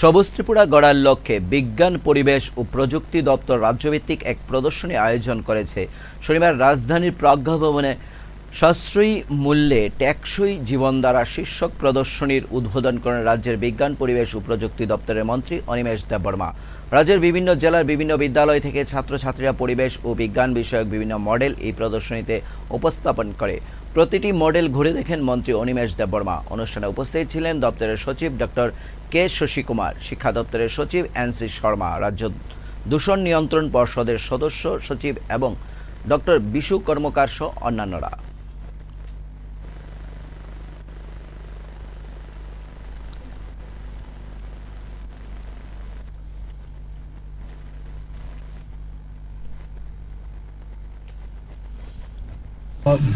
সবুজ ত্রিপুরা গড়ার লক্ষ্যে বিজ্ঞান, পরিবেশ ও প্রযুক্তি দপ্তর রাজ্যভিত্তিক এক প্রদর্শনী আয়োজন করেছে। শনিবার রাজধানীর প্রজ্ঞা ভবনে সাশ্রয়ী মূল্যে টেকসই জীবনধারা শীর্ষক প্রদর্শনীর উদ্বোধন করেন রাজ্যের বিজ্ঞান, পরিবেশ ও প্রযুক্তি দপ্তরের মন্ত্রী অনিমেষ দেববর্মা। রাজ্যের বিভিন্ন জেলার বিভিন্ন বিদ্যালয় থেকে ছাত্রছাত্রীরা পরিবেশ ও বিজ্ঞান বিষয়ক বিভিন্ন মডেল এই প্রদর্শনীতে উপস্থাপন করে। প্রতিটি মডেল ঘুরে দেখেন মন্ত্রী অনিমেষ দেববর্মা। অনুষ্ঠানে উপস্থিত ছিলেন দপ্তরের সচিব ডক্টর কে শশী কুমার শিক্ষা দপ্তরের সচিব এনসি শর্মা, রাজ্য দূষণ নিয়ন্ত্রণ পর্ষদের সদস্য সচিব এবং ডক্টর বিশু কর্মকার সহ অন্যান্যরা।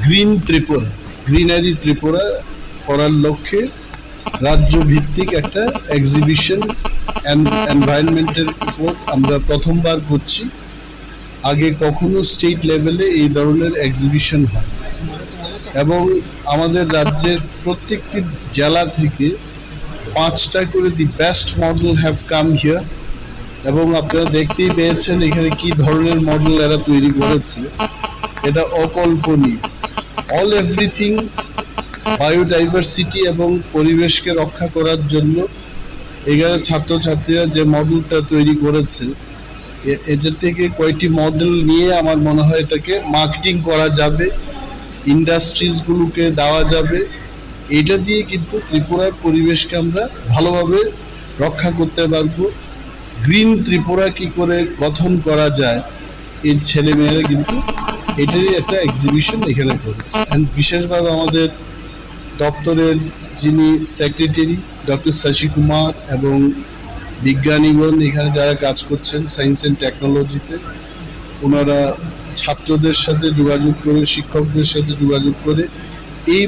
গ্রিন ত্রিপুরা, গ্রিনারি ত্রিপুরা করার লক্ষ্যে রাজ্য ভিত্তিক একটা এক্সিবিশন এনভায়রনমেন্টের উপর আমরা প্রথমবার করছি। আগে কখনো স্টেট লেভেলে এই ধরনের এক্সিবিশন হয়। এবং আমাদের রাজ্যের প্রত্যেকটি জেলা থেকে পাঁচটা করে the best model have come here এবং আপনারা দেখতেই পেয়েছেন এখানে কি ধরনের মডেল এরা তৈরি করেছে। এটা অকল্পনীয়। অল এভরিথিং বায়োডাইভার্সিটি এবং পরিবেশকে রক্ষা করার জন্য এখানে ছাত্রছাত্রীরা যে মডেলটা তৈরি করেছে এটা থেকে কয়েকটি মডেল নিয়ে আমার মনে হয় এটাকে মার্কেটিং করা যাবে ইন্ডাস্ট্রিজগুলোকে দেওয়া যাবে। এটা দিয়ে কিন্তু ত্রিপুরার পরিবেশকে আমরা ভালোভাবে রক্ষা করতে পারব। গ্রিন ত্রিপুরা কি করে গঠন করা যায় এই ছেলে মেয়েরা কিন্তু এটারই একটা এক্সিবিশন এখানে করেছে। অ্যান্ড বিশেষভাবে আমাদের দপ্তরের যিনি সেক্রেটারি ডক্টর শশী কুমার এবং বিজ্ঞানীগণ এখানে যারা কাজ করছেন সায়েন্স অ্যান্ড টেকনোলজিতে ওনারা ছাত্রদের সাথে যোগাযোগ করে, শিক্ষকদের সাথে যোগাযোগ করে এই